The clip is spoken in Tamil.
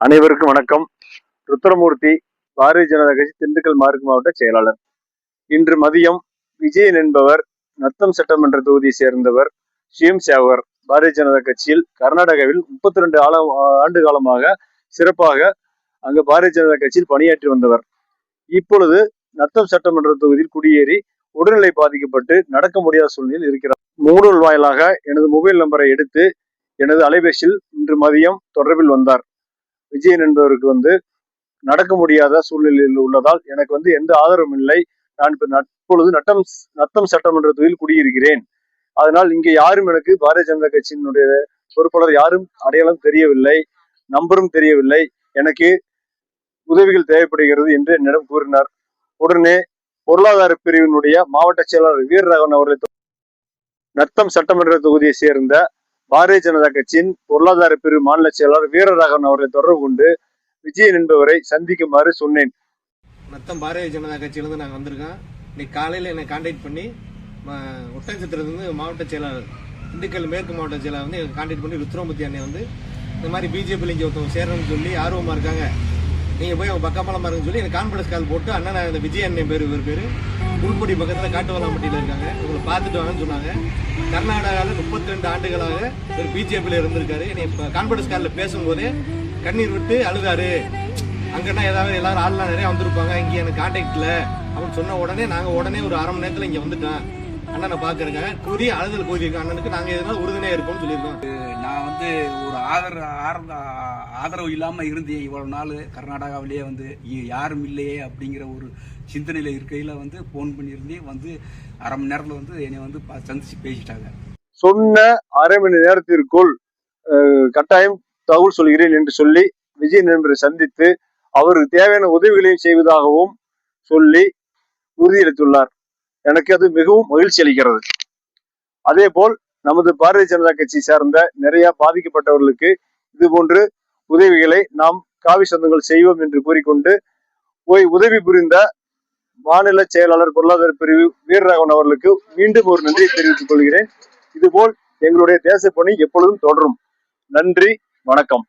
அனைவருக்கும் வணக்கம். ருத்ரமூர்த்தி பாரதிய ஜனதா கட்சி திண்டுக்கல் மார்க் மாவட்ட செயலாளர். இன்று மதியம் விஜயன் என்பவர் நத்தம் சட்டமன்ற தொகுதியை சேர்ந்தவர் சுயம் சேவகர் பாரதிய ஜனதா கட்சியில் கர்நாடகாவில் முப்பத்தி ரெண்டு ஆண்டு காலமாக சிறப்பாக அங்கு பாரதிய ஜனதா கட்சியில் பணியாற்றி வந்தவர். இப்பொழுது நத்தம் சட்டமன்ற தொகுதியில் குடியேறி உடல்நிலை பாதிக்கப்பட்டு நடக்க முடியாத சூழ்நிலையில் இருக்கிறார். மூடல் வாயிலாக எனது மொபைல் நம்பரை எடுத்து எனது அலைபேசியில் இன்று மதியம் தொடர்பில் வந்தார். விஜயன் என்பவருக்கு வந்து நடக்க முடியாத சூழ்நிலையில் உள்ளதால் எனக்கு வந்து எந்த ஆதரவும் இல்லை. நான் இப்ப நற்பொழுது நட்டம் நத்தம் சட்டமன்ற தொகுதியில் குடியிருக்கிறேன். அதனால் இங்கே யாரும் எனக்கு பாரதிய ஜனதா கட்சியினுடைய பொறுப்பாளர் யாரும் அடையாளம் தெரியவில்லை நம்பரும் தெரியவில்லை. எனக்கு உதவிகள் தேவைப்படுகிறது என்று என்னிடம் கூறினார். உடனே பொருளாதார பிரிவினுடைய மாவட்ட செயலாளர் வீரராகவன் அவர்களை நத்தம் சட்டமன்ற தொகுதியை சேர்ந்த பாரதிய ஜனதா கட்சியின் பொருளாதார பிரிவு மாநில செயலாளர் வீரராகவன் அவர்களை தொடர்பு கொண்டு விஜயன் என்பவரை சந்திக்குமாறு சொன்னேன். மொத்தம் பாரதிய ஜனதா கட்சியிலேருந்து நாங்கள் வந்திருக்கோம். இன்னைக்கு காலையில் என்னை காண்டக்ட் பண்ணி ம- மாவட்ட செயலாளர் திண்டுக்கல் மேற்கு மாவட்ட செயலாளர் வந்து எனக்கு காண்டக்ட் பண்ணி ருத்ரமூர்த்தி அண்ணன் வந்து இந்த மாதிரி பிஜேபியில் இங்கே ஒருத்தவங்க சேரணும்னு சொல்லி ஆர்வமாக இருக்காங்க. நீங்கள் போய் அவங்க பக்கமலமாக இருக்குன்னு சொல்லி எனக்கு கான்ஃபரன்ஸ் கால் போட்டு அண்ணன் இந்த விஜய் அண்ணன் பேர் இவர் பேர். புல்குடி பக்கத்தில் காட்டுவலாம்பட்டியில் இருக்காங்க. உங்களை பார்த்துட்டு வாங்கன்னு சொன்னாங்க. கர்நாடகாவில் முப்பத்தி ரெண்டு ஆண்டுகளாக ஒரு பிஜேபியில் இருந்திருக்காரு. என்னை இப்போ கான்ஃபரன்ஸ் காலில் பேசும்போதே கண்ணீர் விட்டு அழுதாரு. அங்கன்னா ஏதாவது எல்லாரும் ஆள்லாம் நிறைய வந்திருப்பாங்க. இங்கே எனக்கு கான்டாக்ட் அப்படின்னு சொன்ன உடனே நாங்கள் உடனே ஒரு அரை மணி நேரத்தில் இங்கே வந்துட்டோம். அண்ணனை பாக்குறேங்க கூறி அழுதல் கூறியிருக்கோம். அண்ணனுக்கு நாங்க எதனால உறுதுணையா இருப்போம்னு சொல்லியிருக்கோம். நான் வந்து ஒரு ஆதரவு ஆர்ந்த- ஆதரவு இல்லாம இருந்தேன் இவ்வளவு நாள். கர்நாடகாவிலேயே வந்து யாரும் இல்லையே அப்படிங்கிற ஒரு சிந்தனையில இருக்கையில வந்து ஃபோன் பண்ணியிருந்தேன் வந்து அரை மணி நேரத்துல வந்து என்னை வந்து பா- சந்திச்சு பேசிட்டாங்க. சொன்ன அரை மணி நேரத்திற்குள் கட்டாயம் தகவல் சொல்கிறேன் என்று சொல்லி விஜயன் என்பவரை சந்தித்து அவருக்கு தேவையான உதவிகளையும் செய்வதாகவும் சொல்லி உறுதியளித்துள்ளார். எனக்கு அது மிகவும் மகிழ்ச்சி அளிக்கிறது. அதே போல் நமது பாரதிய ஜனதா கட்சி சார்ந்த நிறைய பாதிக்கப்பட்டவர்களுக்கு இது போன்று உதவிகளை நாம் காவி சொந்தங்கள் செய்வோம் என்று கூறிக்கொண்டு போய் உதவி புரிந்த மாநில செயலாளர் பொருளாதார பிரிவு வீரராகவன் அவர்களுக்கு மீண்டும் ஒரு நன்றியை தெரிவித்துக் கொள்கிறேன். இதுபோல் எங்களுடைய தேசப்பணி எப்பொழுதும் தொடரும். நன்றி வணக்கம்.